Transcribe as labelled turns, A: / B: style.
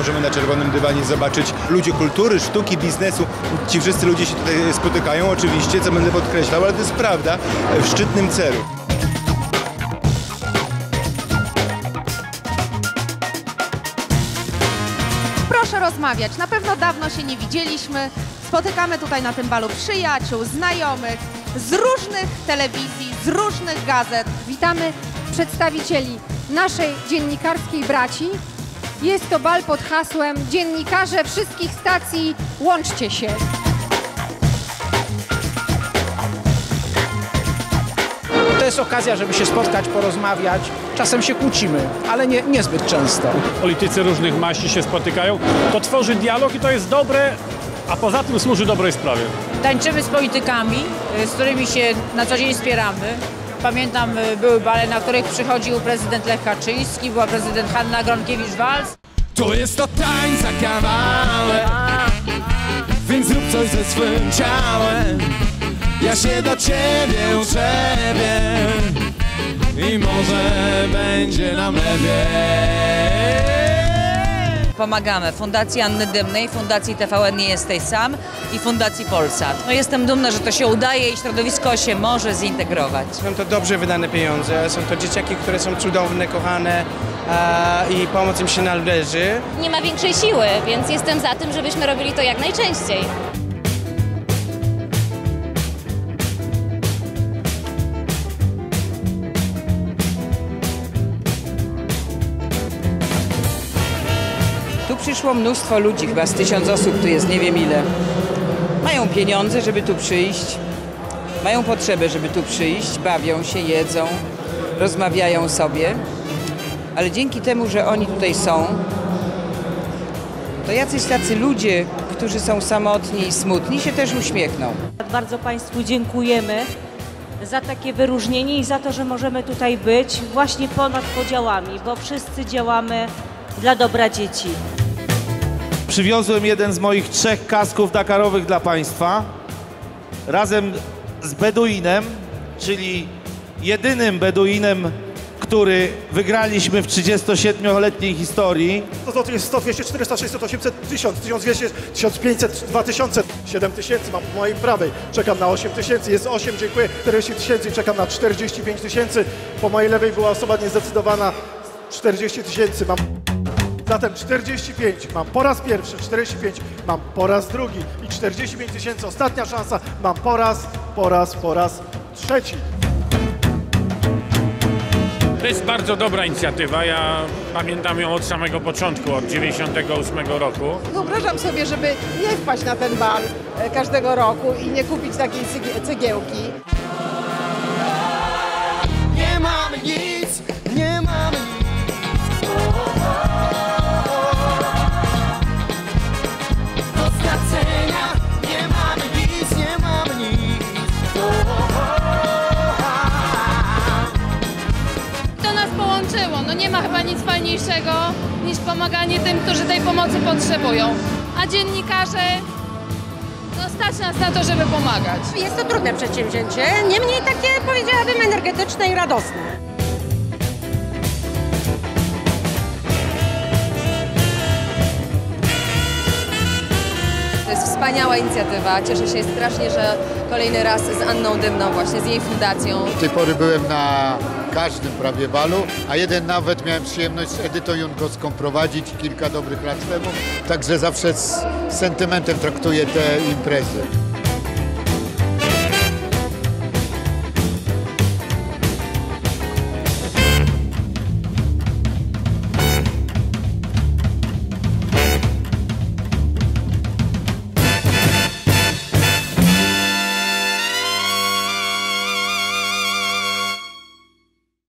A: możemy na czerwonym dywanie zobaczyć ludzie kultury, sztuki, biznesu. Ci wszyscy ludzie się tutaj spotykają, oczywiście, co będę podkreślał, ale to jest prawda, w szczytnym celu.
B: Proszę rozmawiać. Na pewno dawno się nie widzieliśmy. Spotykamy tutaj na tym balu przyjaciół, znajomych z różnych telewizji, z różnych gazet.
C: Witamy przedstawicieli naszej dziennikarskiej braci. Jest to bal pod hasłem Dziennikarze wszystkich stacji, łączcie się.
D: To jest okazja, żeby się spotkać, porozmawiać. Czasem się kłócimy, ale nie, niezbyt często.
E: politycy różnych maści się spotykają, to tworzy dialog i to jest dobre, a poza tym służy dobrej sprawie.
F: Tańczymy z politykami, y, z którymi się na co dzień wspieramy. Pamiętam, y, były bale, na których przychodził prezydent Lech Kaczyński, była prezydent Hanna Gronkiewicz-Walc.
G: To jest to tańca kawałek Więc zrób coś ze swym ciałem Ja się do ciebie uczepię I może będzie nam lepiej
H: Pomagamy Fundacji Anny Dymnej, Fundacji TVN Nie Jesteś Sam i Fundacji Polsat. No jestem dumna, że to się udaje i środowisko się może zintegrować.
I: Są to dobrze wydane pieniądze, są to dzieciaki, które są cudowne, kochane a, i pomoc im się należy.
J: nie ma większej siły, więc jestem za tym, żebyśmy robili to jak najczęściej.
F: Tu przyszło mnóstwo ludzi, chyba z tysiąc osób, tu jest nie wiem ile. Mają pieniądze, żeby tu przyjść, mają potrzebę, żeby tu przyjść, bawią się, jedzą, rozmawiają sobie, ale dzięki temu, że oni tutaj są, to jacyś tacy ludzie, którzy są samotni i smutni, się też uśmiechną.
K: Bardzo Państwu dziękujemy za takie wyróżnienie i za to, że możemy tutaj być właśnie ponad podziałami, bo wszyscy działamy dla dobra dzieci.
L: Przywiozłem jeden z moich trzech kasków dakarowych dla Państwa razem z Beduinem, czyli jedynym Beduinem, który wygraliśmy w 37-letniej historii.
M: 100 zł jest 100, 200, 400, 600, 800, 1000, 1200, 1500, 2000, 7000 mam po mojej prawej. Czekam na 8000, jest 8, dziękuję, 40 tysięcy i czekam na 45 tysięcy. Po mojej lewej była osoba niezdecydowana, 40 tysięcy mam. Zatem 45 mam po raz pierwszy, 45 mam po raz drugi i 45 tysięcy, ostatnia szansa mam po raz, po raz, po raz trzeci.
E: To jest bardzo dobra inicjatywa, ja pamiętam ją od samego początku, od 98 roku.
B: Wyobrażam sobie, żeby nie wpaść na ten bal e, każdego roku i nie kupić takiej cegiełki.
G: Nie mamy nic, nic
J: fajniejszego niż pomaganie tym, którzy tej pomocy potrzebują. A dziennikarze, no stać nas na to, żeby pomagać.
C: Jest to trudne przedsięwzięcie, niemniej takie powiedziałabym energetyczne i radosne.
H: Wspaniała inicjatywa. Cieszę się strasznie, że kolejny raz z Anną Dymną, właśnie z jej fundacją.
A: Do tej pory byłem na każdym prawie balu, a jeden nawet miałem przyjemność z Edytą Junkowską prowadzić kilka dobrych lat temu, także zawsze z sentymentem traktuję te imprezy.